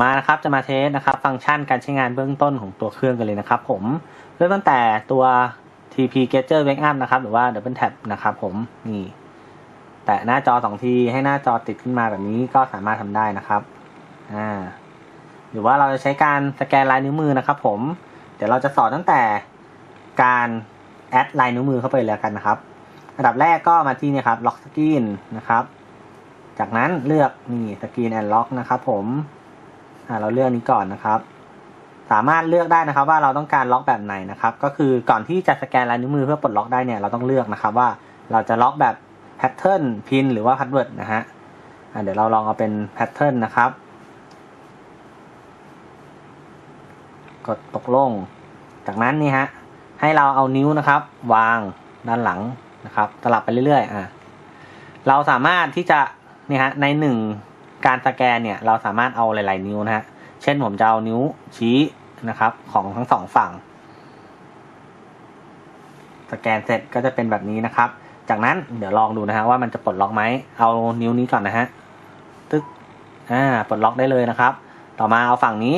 มานะครับจะมาเทสนะครับ ฟังก์ชันการใช้งานเบื้องต้นของตัวเครื่องกันเลยนะครับผมเริ่มตั้งแต่ตัว TP Gadget Wake Up นะครับ หรือว่า Double Tap นะครับผมนี่ แตะหน้าจอสองทีให้หน้าจอติดขึ้นมาแบบนี้ก็สามารถทำได้นะครับอ่าหรือว่าเราจะใช้การสแกนลายนิ้วมือนะครับ ผมเดี๋ยวเราจะสอนตั้งแต่การแอดลายนิ้วมือเข้าไปเลยแล้วกันนะครับอันดับแรกก็มาที่นี่ครับล็อกสกรีนนะครับ จากนั้นเลือกนี่สกรีนแอนล็อกนะครับ ผม อ่าเราเลือกนี้ก่อนนะครับ สามารถเลือกได้นะครับ ว่าเราต้องการล็อกแบบไหนนะครับ ก็คือก่อนที่จะสแกนลายนิ้วมือเพื่อปลดล็อกได้เนี่ยเราต้องเลือกนะครับว่าเราจะล็อกแบบแพทเทิร์นพินหรือว่าพาสเวิร์ดนะฮะอ่าเดี๋ยวเราลองเอาเป็นแพทเทิร์นนะครับกดตกลง จากนั้นนี่ฮะให้เราเอานิ้วนะครับ วางด้านหลังนะครับสลับไปเรื่อยๆอะเราสามารถที่จะนี่ฮะในหนึ่ง การสแกนเนี่ยเราสามารถเอาหลาย ๆ นิ้วนะฮะ เช่นผมจะเอานิ้วชี้นะครับของทั้งสองฝั่ง สแกนเสร็จก็จะเป็นแบบนี้นะครับ จากนั้นเดี๋ยวลองดูนะฮะว่ามันจะปลดล็อกไหม เอานิ้วนี้ก่อนนะฮะ ตึ๊ก อ่า ปลดล็อกได้เลยนะครับ ต่อมาเอาฝั่งนี้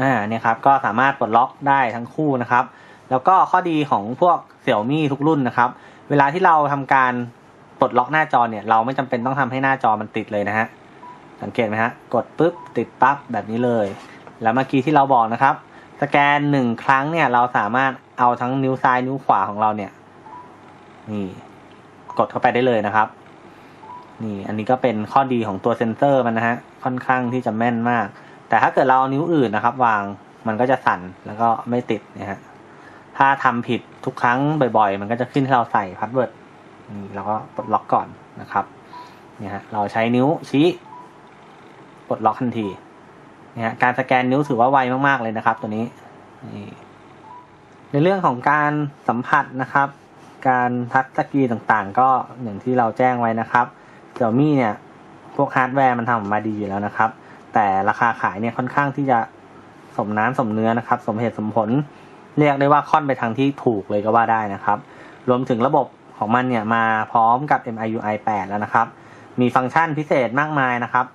อ่า เนี่ยครับ ก็สามารถปลดล็อกได้ทั้งคู่นะครับ แล้วก็ข้อดีของพวกเสี่ยวมี่ทุกรุ่นนะครับ เวลาที่เราทำการ ปลดล็อกหน้าจอเนี่ย เราไม่จำเป็นต้องทำให้หน้าจอมันติดเลยนะฮะ สังเกตไหมฮะ กดปุ๊บติดปั๊บแบบนี้เลย แล้วเมื่อกี้ที่เราบอกนะครับ สแกนหนึ่งครั้งเนี่ย เราสามารถเอาทั้งนิ้วซ้ายนิ้วขวาของเราเนี่ย นี่กดเข้าไปได้เลยนะครับ นี่อันนี้ก็เป็นข้อดีของตัวเซ็นเซอร์มันนะฮะ ค่อนข้างที่จะแม่นมาก แต่ถ้าเกิดเราเอานิ้วอื่นนะครับ วางมันก็จะสั่นแล้วก็ไม่ติดนะฮะ ถ้าทำผิดทุกครั้งบ่อยๆ มันก็จะขึ้นให้เราใส่พาสเวิร์ด นี่เราก็ปลดล็อกก่อนนะครับเนี่ยฮะเราใช้นิ้วชี้ปลดล็อกทันทีเนี่ยฮะการสแกนนิ้วถือว่าไวมากๆเลยนะครับ ตัวนี้นี่ในเรื่องของการสัมผัสนะครับ การทัชสกรีนต่างๆ ก็อย่างที่เราแจ้งไว้นะครับเสี่ยมี่เนี่ยพวกฮาร์ดแวร์มันทำออกมาดีอยู่แล้วนะครับ แต่ราคาขายเนี่ยค่อนข้างที่จะสมน้ำสมเนื้อนะครับ สมเหตุสมผล เรียกได้ว่าค่อนไปทางที่ถูกเลยก็ว่าได้นะครับ รวมถึงระบบ ของมันเนี่ยมาพร้อมกับ MIUI 8 แล้วนะครับ มีฟังก์ชันพิเศษมากมายนะครับ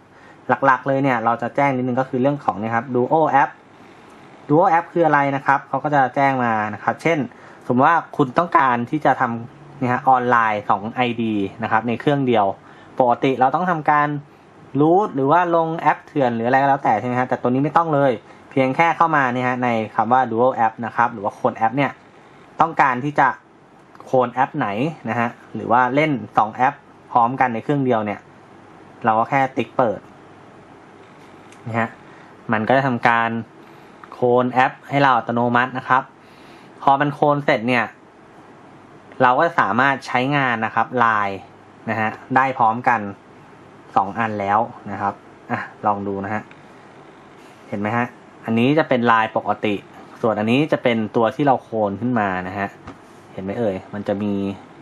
หลักๆเลยเนี่ยเราจะแจ้งนิดนึงก็คือเรื่องของเนะครับ Duo App Duo App คืออะไรนะครับเขาก็จะแจ้งมานะครับ เช่น สมมติว่าคุณต้องการที่จะทำเนี่ยฮะออนไลน์ของ ID นะครับในเครื่องเดียว ปกติเราต้องทำการรูทหรือว่าลงแอปเถื่อนหรืออะไรก็แล้วแต่ใช่ไหมฮะแต่ตัวนี้ไม่ต้องเลย เพียงแค่เข้ามาเนี่ยฮะในคำว่า dual app นะครับหรือว่าคนแอปเนี่ยต้องการที่จะ โคนแอปไหนนะฮะหรือว่าเล่น 2 แอปพร้อมกันในเครื่องเดียวเนี่ย เราก็แค่ติ๊กเปิดนะฮะมันก็จะทำการโคนแอปให้เราอัตโนมัตินะครับ พอมันโคนเสร็จเนี่ย เราก็สามารถใช้งานนะครับไลน์นะฮะได้พร้อมกันสองอันแล้วนะครับอะลองดูนะฮะเห็นไหมฮะอันนี้จะเป็นลายปกติ ส่วนอันนี้จะเป็นตัวที่เราโคลนขึ้นมานะฮะ ห็นไหมเอ่ย มันจะมี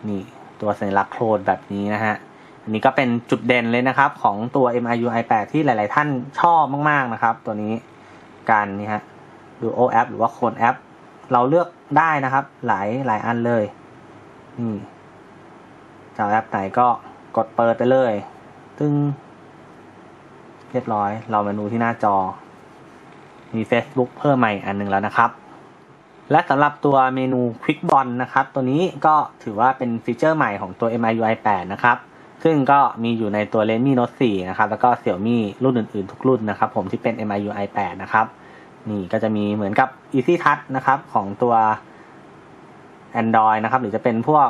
นี่ตัวสัญลักษณ์โคลนแบบนี้นะฮะ อันนี้ก็เป็นจุดเด่นเลยนะครับ ของตัว MIUI 8 ที่หลาย ๆ ท่านชอบมาก ๆ นะครับ ตัวนี้การนี่ฮะดูโอแอปหรือว่าโคลนแอป เราเลือกได้นะครับ หลายหลายอันเลยนี่จะเอาแอปไหนก็กดเปิดไปเลย ตึ้งเรียบร้อย เราเมาดูที่หน้าจอ มี Facebook เพิ่มใหม่อันหนึ่งแล้วนะครับ และสำหรับตัวเมนู Quick b o n นะครับ ตัวนี้ก็ถือว่าเป็นฟีเจอร์ใหม่ของตัว MIUI 8 นะครับ ซึ่งก็มีอยู่ในตัว Redmi Note 4 นะครับ แล้วก็ Xiaomi รุ่นอื่นๆ ทุกรุ่นนะครับผมที่เป็น MIUI 8 นะครับ นี่ก็จะมีเหมือนกับ Easy Touch นะครับของตัว Android นะครับ หรือจะเป็นพวก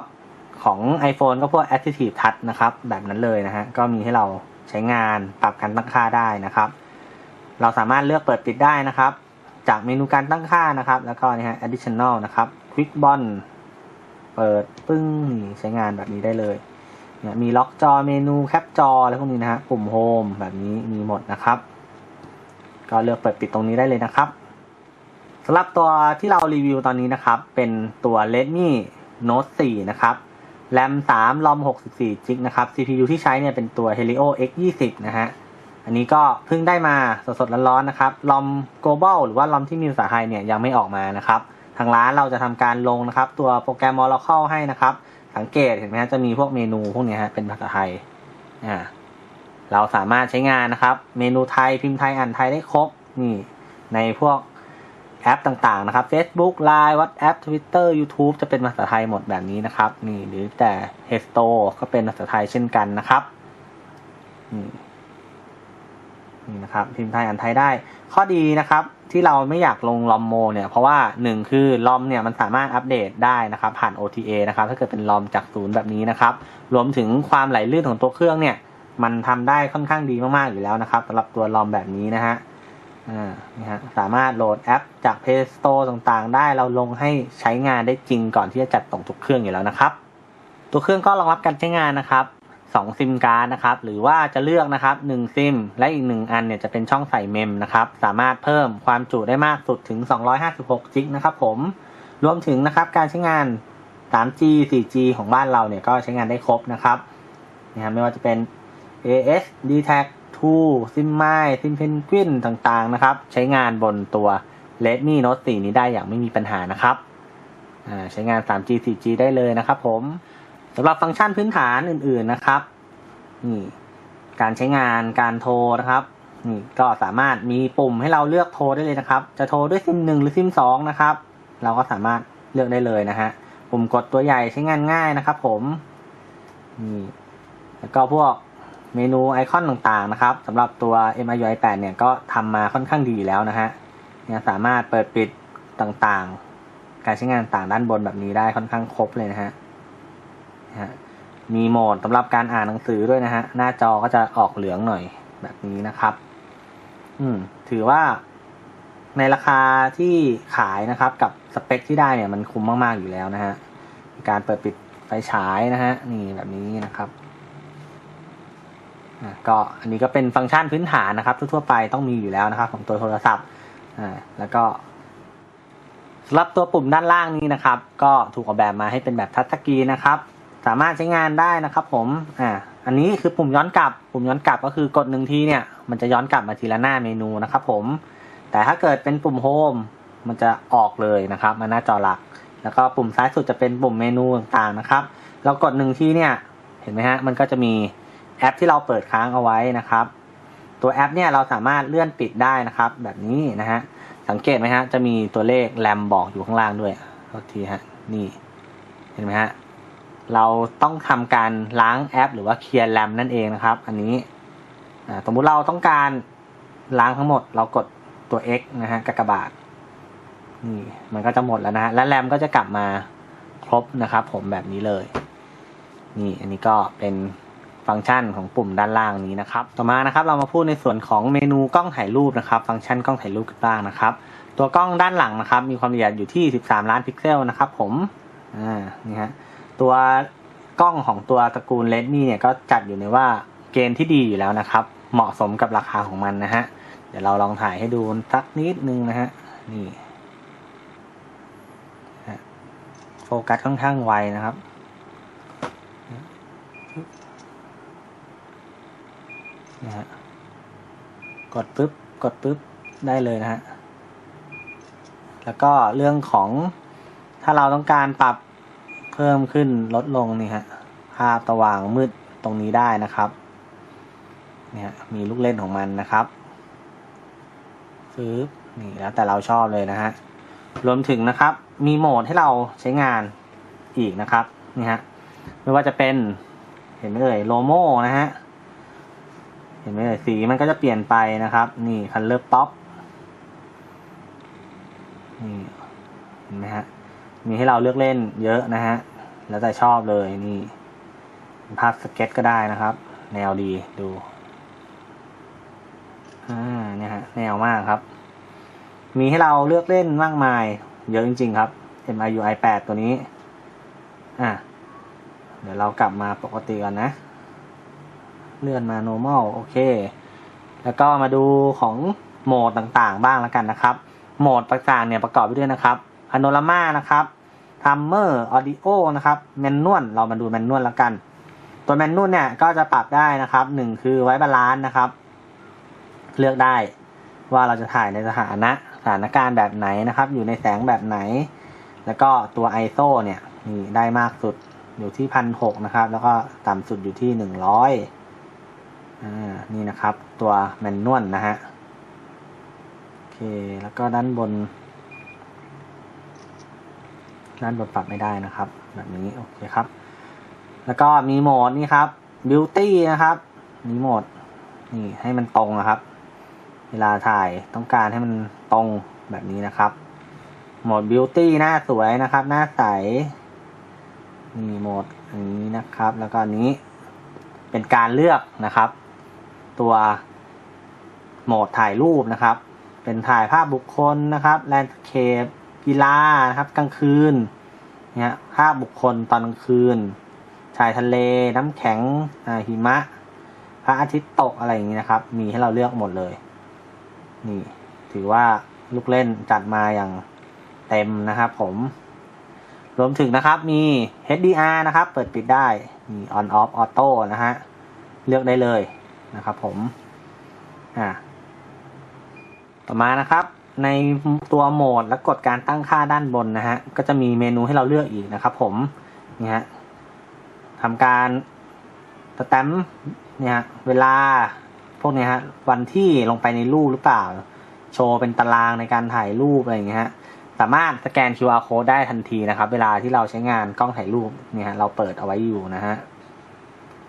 ของ iPhone ก็พวก Active Touch นะครับ แบบนั้นเลยนะฮะ ก็มีให้เราใช้งานปรับการตั้งค่าได้นะครับ เราสามารถเลือกเปิดปิดได้นะครับ จากเมนูการตั้งค่านะครับ แล้วก็นี่ฮะ additional นะครับ quick bond เปิดปึ้งใช้งานแบบนี้ได้เลยเนี่ยมีล็อกจอเมนูแคปจออะไรพวกนี้นะฮะปุ่มโฮมแบบนี้มีหมดนะครับ ก็เลือกเปิดปิดตรงนี้ได้เลยนะครับสำหรับตัวที่เรารีวิวตอนนี้นะครับ เป็นตัว Redmi Note 4 นะครับแรม3 ROM 64 g b นะครับ CPU ที่ใช้เนี่ยเป็นตัว Helio X20 นะฮะ อันนี้ก็เพิ่งได้มาสดๆร้อนๆนะครับลอม global หรือว่าลอมที่มีภาษาไทยเนี่ยยังไม่ออกมานะครับทางร้านเราจะทำการลงนะครับ ตัวโปรแกรม Oracle ให้นะครับ สังเกตเห็นไหมฮะจะมีพวกเมนูพวกนี้ฮะเป็นภาษาไทยอ่าเราสามารถใช้งานนะครับ เมนูไทยพิมพ์ไทยอ่านไทยได้ครบนี่ในพวกแอปต่างๆนะครับ Facebook Line WhatsApp Twitter YouTube จะเป็นภาษาไทยหมดแบบนี้นะครับ นี่หรือแต่ h e s t o ก็เป็นภาษาไทยเช่นกันนะครับนี่ นี่นะครับพิมพ์ไทยอ่านไทยได้ ข้อดีนะครับที่เราไม่อยากลงลอมโมเนี่ยเพราะว่าหนึ่งคือลอมเนี่ยมันสามารถอัปเดตได้นะครับผ่าน OTA นะครับถ้าเกิดเป็นลอมจากศูนย์แบบนี้นะครับรวมถึงความไหลลื่นของตัวเครื่องเนี่ยมันทำได้ค่อนข้างดีมาก ๆ อยู่แล้วนะครับสำหรับตัวลอมแบบนี้นะฮะอ่านี่ฮะสามารถโหลดแอปจาก Play Store ต่างๆ ได้เราลงให้ใช้งานได้จริงก่อนที่จะจัดส่งทุกเครื่องอยู่แล้วนะครับ ตัวเครื่องก็รองรับการใช้งานนะครับ 2 ซิมการ์ดนะครับ หรือว่าจะเลือกนะครับ1ซิม และอีก 1 อันเนี่ยจะเป็นช่องใส่เมมนะครับ สามารถเพิ่มความจุได้มากสุดถึง 256จิกนะครับผม รวมถึงนะครับการใช้งาน 3G 4G ของบ้านเราเนี่ยก็ใช้งานได้ครบนะครับนะฮะไม่ว่าจะเป็น AS d t a c 2 ซิมไมซิมเพนกวินต่างๆนะครับ ใช้งานบนตัว Redmi Note 4 นี้ได้อย่างไม่มีปัญหานะครับใช้งาน 3G 4G ได้เลยนะครับผม สำหรับฟังก์ชันพื้นฐานอื่นๆนะครับนี่การใช้งานการโทรนะครับนี่ก็สามารถมีปุ่มให้เราเลือกโทรได้เลยนะครับ จะโทรด้วยซิมหนึ่งหรือซิมสองนะครับ เราก็สามารถเลือกได้เลยนะฮะปุ่มกดตัวใหญ่ใช้งานง่ายนะครับ ผมนี่แล้วก็พวกเมนูไอคอนต่างๆนะครับสำหรับตัว MIUI 8 เนี่ยก็ทำมาค่อนข้างดีแล้วนะฮะเนี่ยสามารถเปิดปิดต่างๆ การใช้งานต่างด้านบนแบบนี้ได้ค่อนข้างครบเลยนะฮะ ฮะมีโหมดสำหรับการอ่านหนังสือด้วยนะฮะ หน้าจอก็จะออกเหลืองหน่อยแบบนี้นะครับ อืม ถือว่าในราคาที่ขายนะครับ กับสเปคที่ได้เนี่ยมันคุ้มมาก ๆ อยู่แล้วนะฮะ การเปิดปิดไฟฉายนะฮะ นี่แบบนี้นะครับก็อันนี้ก็เป็นฟังก์ชันพื้นฐานนะครับ ทั่วๆไปต้องมีอยู่แล้วนะครับ ของตัวโทรศัพท์อ่าแล้วก็สำหรับตัวปุ่มด้านล่างนี้นะครับ ก็ถูกออกแบบมาให้เป็นแบบทัชสกรีนนะครับ สามารถใช้งานได้นะครับผมอ่าอันนี้คือปุ่มย้อนกลับ ปุ่มย้อนกลับก็คือกดหนึ่งทีเนี่ยมันจะย้อนกลับมาทีละหน้าเมนูนะครับผม แต่ถ้าเกิดเป็นปุ่มโฮมมันจะออกเลยนะครับมาหน้าจอหลัก แล้วก็ปุ่มซ้ายสุดจะเป็นปุ่มเมนูต่างๆนะครับ เรากดหนึ่งทีเนี่ยเห็นไหมฮะมันก็จะมีแอปที่เราเปิดค้างเอาไว้นะครับ ตัวแอปเนี่ยเราสามารถเลื่อนปิดได้นะครับ แบบนี้นะฮะสังเกตไหมฮะจะมีตัวเลขแรมบอกอยู่ข้างล่างด้วยทีฮะนี่เห็นไหมฮะ เราต้องทำการล้างแอป หรือว่าเคลียร์แรมนั่นเองนะครับ อันนี้สมมุติเราต้องการล้างทั้งหมด เรากดตัว X นะฮะกากบาทนี่มันก็จะหมดแล้วนะฮะและแรมก็จะกลับมาครบนะครับ ผมแบบนี้เลย นี่อันนี้ก็เป็นฟังก์ชันของปุ่มด้านล่างนี้นะครับ ต่อมานะครับ เรามาพูดในส่วนของเมนูกล้องถ่ายรูปนะครับ ฟังก์ชันกล้องถ่ายรูปกันบ้างนะครับ ตัวกล้องด้านหลังนะครับ มีความละเอียดอยู่ที่ 13 ล้านพิกเซลนะครับ ผมอ่านี่ฮะ ตัวกล้องของตัวตระกูลเลดมี่เนี่ยก็จัดอยู่ในว่าเกณฑ์ที่ดีอยู่แล้วนะครับ เหมาะสมกับราคาของมันนะฮะ เดี๋ยวเราลองถ่ายให้ดูสักนิดนึงนะฮะ นี่โฟกัสค่อนข้างไวนะครับ นะฮะ กดปุ๊บ กดปุ๊บ ได้เลยนะฮะ แล้วก็เรื่องของถ้าเราต้องการปรับ พิ่มขึ้นลดลงนี่ฮะภาพสว่างมืดตรงนี้ได้นะครับเนี่ยมีลูกเล่นของมันนะครับฟื้บนี่แล้วแต่เราชอบเลยนะฮะรวมถึงนะครับ มีโหมดให้เราใช้งานอีกนะครับนี่ฮะไม่ว่าจะเป็นเห็นไหมเอ่ยโลโมนะฮะเห็นไหมเอ่ยสีมันก็จะเปลี่ยนไปนะครับ นี่คันเลอร์ป๊อปนี่เห็นไหมฮะ มีให้เราเลือกเล่นเยอะนะฮะ แล้วแต่ชอบเลยนี่ภาพสเก็ตก็ได้นะครับ แนวดีดูอ่าเนี่ยฮะแนวมากครับ มีให้เราเลือกเล่นมากมาย เยอะจริง ๆ ครับ MIUI 8 ตัวนี้ อะ เดี๋ยวเรากลับมาปกติก่อนนะ เลื่อนมา normal โอเค แล้วก็มาดูของโหมดต่างๆ บ้างแล้วกันนะครับ โหมดต่างๆเนี่ยประกอบไปด้วยนะครับ panorama นะครับ timer audio นะครับแมนนวลเรามาดูแมนนวลแล้วกัน ตัวแมนนวลเนี่ยก็จะปรับได้นะครับหนึ่งคือไว้บาลานซ์นะครับ เลือกได้ว่าเราจะถ่ายในสถานะสถานการณ์แบบไหนนะครับ อยู่ในแสงแบบไหน แล้วก็ตัว ISO เนี่ยนี่ได้มากสุดอยู่ที่พันหกนะครับ แล้วก็ต่ำสุดอยู่ที่หนึ่งร้อยนี่นะครับ ตัวแมนนวลนะฮะโอเคแล้วก็ด้านบน ด้านบนปรับไม่ได้นะครับ แบบนี้โอเคครับ แล้วก็มีโหมดนี่ครับ beauty นะครับมีโหมดนี่ให้มันตรงนะครับ เวลาถ่ายต้องการให้มันตรงแบบนี้นะครับโหมด beauty หน้าสวยนะครับ หน้าใสมีโหมดอันนี้นะครับ แล้วก็นนี้เป็นการเลือกนะครับ ตัวโหมดถ่ายรูปนะครับ เป็นถ่ายภาพบุคคลนะครับแลนด์เคป กีฬาครับกลางคืนเนี่ยภาพบุคคลตอนกลางคืน ชายทะเลน้ำแข็งหิมะ พระอาทิตย์ตกอะไรอย่างนี้นะครับ มีให้เราเลือกหมดเลย นี่ถือว่าลูกเล่นจัดมาอย่างเต็มนะครับผม รวมถึงนะครับมี HDR นะครับ เปิดปิดได้ มี on off auto นะฮะ เลือกได้เลยนะครับผม อ่า ต่อมานะครับ ในตัวโหมดและกดการตั้งค่าด้านบนนะฮะ ก็จะมีเมนูให้เราเลือกอีกนะครับผมนี่ฮะทำการสแตมป์เนี่ยฮะเวลาพวกเนี้ยฮะวันที่ลงไปในรูปหรือเปล่า โชว์เป็นตารางในการถ่ายรูปอะไรอย่างเงี้ยฮะสามารถสแกน QR code ได้ทันทีนะครับ เวลาที่เราใช้งานกล้องถ่ายรูปเนี่ยฮะเราเปิดเอาไว้อยู่นะฮะ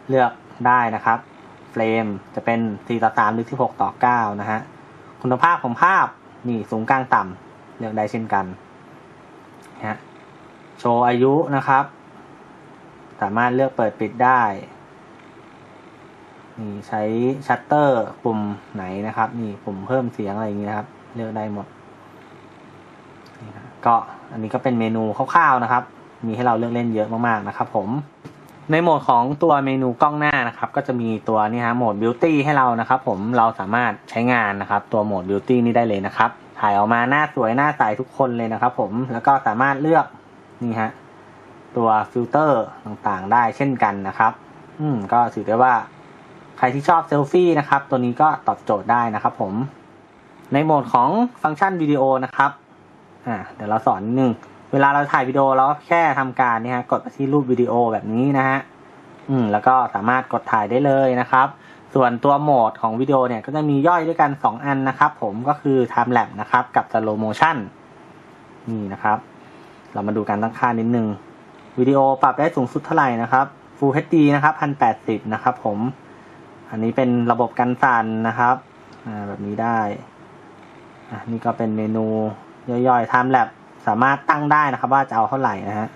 เลือกได้นะครับ เฟรมจะเป็น 4 ต่อ 3 หรือ 16 ต่อ 9 นะฮะ คุณภาพของภาพ นี่สูงกลางต่ำเลือกได้เช่นกันฮะโชว์อายุนะครับ สามารถเลือกเปิดปิดได้นี่ใช้ชัตเตอร์ปุ่มไหนนะครับ นี่ปุ่มเพิ่มเสียงอะไรอย่างนี้นะครับ เลือกได้หมดนี่นะก็อันนี้ก็เป็นเมนูคร่าวๆนะครับ มีให้เราเลือกเล่นเยอะมากๆนะครับผม ในโหมดของตัวเมนูกล้องหน้านะครับ ก็จะมีตัวนี่ฮะโหมด Beauty ให้เรานะครับ ผมเราสามารถใช้งานนะครับ ตัวโหมด Beauty นี้ได้เลยนะครับ ถ่ายออกมาหน้าสวยหน้าใสทุกคนเลยนะครับ ผมแล้วก็สามารถเลือกนี่ฮะตัวฟิลเตอร์ต่างๆ ได้เช่นกันนะครับ อืมก็ถือได้ว่า ใครที่ชอบเซลฟี่นะครับ ตัวนี้ก็ตอบโจทย์ได้นะครับ ผม ในโหมดของฟังก์ชันวิดีโอนะครับอ่าเดี๋ยวเราสอนนิดนึง เวลาเราถ่ายวิดีโอเราก็แค่ทำการเนี่ยฮะกดไปที่รูปวิดีโอแบบนี้นะฮะอืมแล้วก็สามารถกดถ่ายได้เลยนะครับ ส่วนตัวโหมดของวิดีโอเนี่ยก็จะมีย่อยด้วยกัน 2 อันนะครับ ผมก็คือ time lapse นะครับ กับ slow motion นี่นะครับ เรามาดูการตั้งค่านิดนึงวิดีโอปรับได้สูงสุดเท่าไหร่นะครับ Full HD นะครับ1080นะครับผม อันนี้เป็นระบบกันสั่นนะครับอ่าแบบนี้ได้ นี่ก็เป็นเมนูย่อยๆ time lapse สามารถตั้งได้นะครับ ว่าจะเอาเท่าไหร่นะฮะ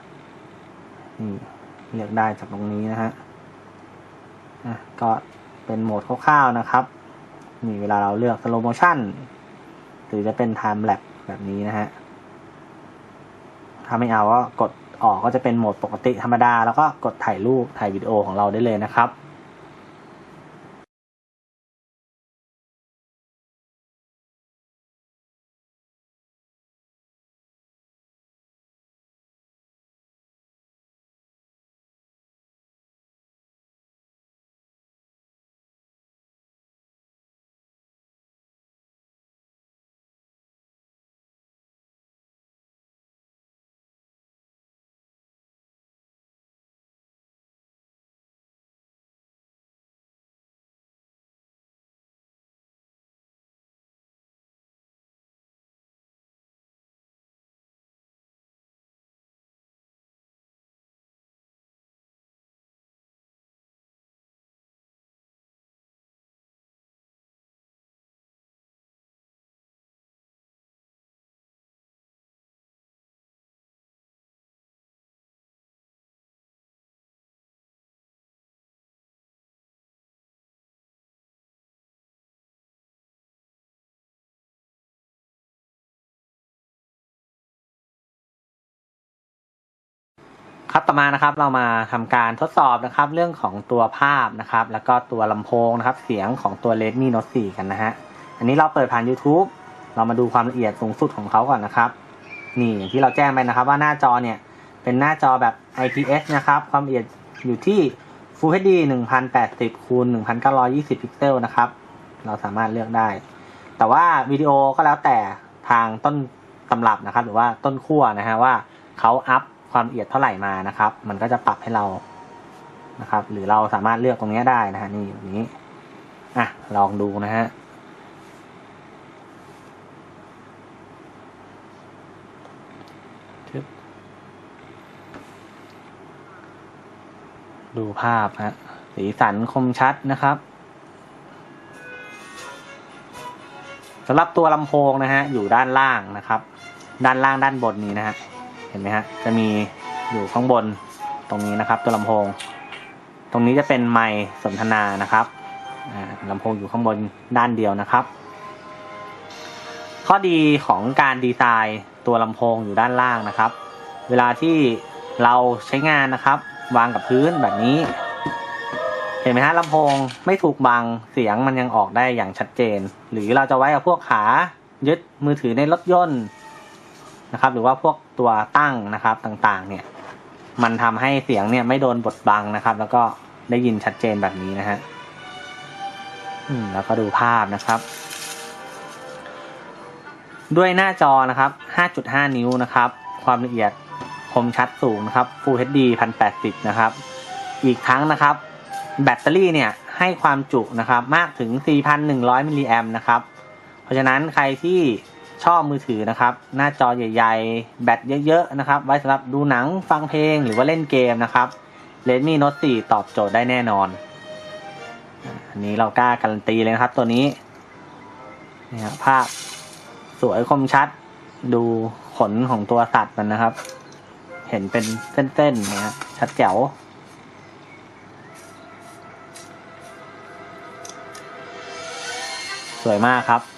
นี่เลือกได้จากตรงนี้นะฮะก็เป็นโหมดคร่าวๆนะครับนี่เวลาเราเลือก slow motion หรือจะเป็น time lapse แบบนี้นะฮะถ้าไม่เอาก็กดออกก็จะเป็นโหมดปกติธรรมดา แล้วก็กดถ่ายรูปถ่ายวิดีโอของเราได้เลยนะครับ ครับต่อมานะครับเรามาทำการทดสอบนะครับ เรื่องของตัวภาพนะครับ แล้วก็ตัวลำโพงนะครับ เสียงของตัว Redmi Note 4 กันนะฮะอันนี้เราเปิดผ่าน YouTube เรามาดูความละเอียดสูงสุดของเขาก่อนนะครับ นี่อย่างที่เราแจ้งไปนะครับ ว่าหน้าจอเนี่ยเป็นหน้าจอแบบ IPS นะครับ ความละเอียดอยู่ที่ Full HD 1080คูณ1920 พิกเซลนะครับ เราสามารถเลือกได้ แต่ว่าวิดีโอก็แล้วแต่ทางต้นตำรับนะครับ หรือว่าต้นขั้วนะฮะว่าเขาอัพ ความละเอียดเท่าไหร่มานะครับ มันก็จะปรับให้เรานะครับ หรือเราสามารถเลือกตรงนี้ได้นะฮะนี่แบบนี้อะลองดูนะฮะดูภาพฮะสีสันคมชัดนะครับสำหรับตัวลำโพงนะฮะอยู่ด้านล่างนะครับ ด้านล่างด้านบนนี้นะฮะ เห็นไหมฮะ จะมีอยู่ข้างบนตรงนี้นะครับ ตัวลำโพง ตรงนี้จะเป็นไมค์สนทนานะครับอ่าลำโพงอยู่ข้างบนด้านเดียวนะครับ ข้อดีของการดีไซน์ตัวลำโพงอยู่ด้านล่างนะครับ เวลาที่เราใช้งานนะครับ วางกับพื้นแบบนี้ เห็นไหมฮะลำโพงไม่ถูกบังเสียงมันยังออกได้อย่างชัดเจน หรือเราจะไว้กับพวกขายึดมือถือในรถยนต์ นะครับ หรือว่าพวกตัวตั้งนะครับต่างๆ เนี่ย มันทำให้เสียงเนี่ยไม่โดนบดบังนะครับ แล้วก็ได้ยินชัดเจนแบบนี้นะฮะอืมแล้วก็ดูภาพนะครับ ด้วยหน้าจอนะครับ 5.5 นิ้วนะครับ ความละเอียดคมชัดสูงนะครับ Full HD 1080 นะครับ อีกทั้งนะครับ แบตเตอรี่เนี่ยให้ความจุนะครับ มากถึง 4,100 มิลลิแอมนะครับ เพราะฉะนั้นใครที่ ชอบมือถือนะครับ หน้าจอใหญ่ ๆ แบตเยอะๆนะครับ ไว้สำหรับดูหนังฟังเพลงหรือว่าเล่นเกมนะครับ Redmi Note 4 ตอบโจทย์ได้แน่นอน อันนี้เรากล้าการันตีเลยนะครับตัวนี้นี่ครับภาพสวยคมชัด ดูขนของตัวสัตว์มันนะครับ เห็นเป็นเส้นๆนะฮะชัดแจ๋วสวยมากครับ